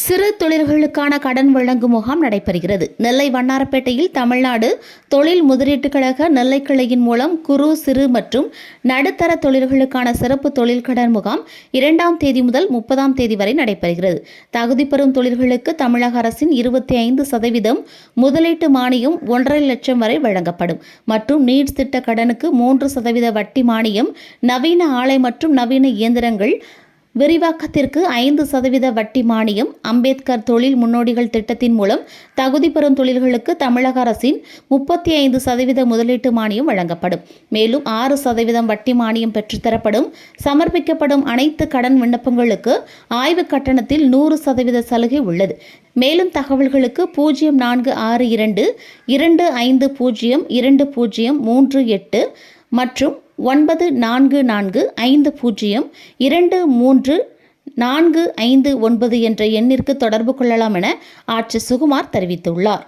சிறு தொழில்களுக்கான கடன் வழங்கும் முகாம் நடைபெறுகிறது. நெல்லை வண்ணாரப்பேட்டையில் தமிழ்நாடு தொழில் முதலீட்டுக் கழக நெல்லை கிளையின் மூலம் குறு சிறு மற்றும் நடுத்தர தொழில்களுக்கான சிறப்பு தொழில் கடன் முகாம் இரண்டாம் தேதி முதல் முப்பதாம் தேதி வரை நடைபெறுகிறது. தகுதி பெறும் தொழில்களுக்கு தமிழக அரசின் இருபத்தி ஐந்து சதவீதம் முதலீட்டு மானியம் ஒன்றரை லட்சம் வரை வழங்கப்படும். மற்றும் நீட்ஸ் திட்ட கடனுக்கு மூன்று சதவீத வட்டி மானியம் நவீன ஆலை மற்றும் நவீன இயந்திரங்கள் விரிவாக்கத்திற்கு ஐந்து சதவீத வட்டி மானியம் அம்பேத்கர் தொழில் முன்னோடிகள் திட்டத்தின் மூலம் தகுதி பெறும் தொழில்களுக்கு தமிழக அரசின் முப்பத்தி ஐந்து சதவீத முதலீட்டு மானியம் வழங்கப்படும். மேலும் ஆறு சதவீதம் வட்டி மானியம் பெற்றுத்தரப்படும். சமர்ப்பிக்கப்படும் அனைத்து கடன் விண்ணப்பங்களுக்கு ஆய்வு கட்டணத்தில் நூறு சதவீத சலுகை உள்ளது. மேலும் தகவல்களுக்கு பூஜ்ஜியம் நான்கு ஆறு இரண்டு இரண்டு ஐந்து பூஜ்ஜியம் இரண்டு பூஜ்ஜியம் மூன்று எட்டு மற்றும் ஒன்பது நான்கு நான்கு ஐந்து பூஜ்ஜியம் இரண்டு மூன்று நான்கு ஐந்து ஒன்பது என்ற எண்ணிற்கு தொடர்பு கொள்ளலாம் என ஆட்சி சுகுமார் தெரிவித்துள்ளார்.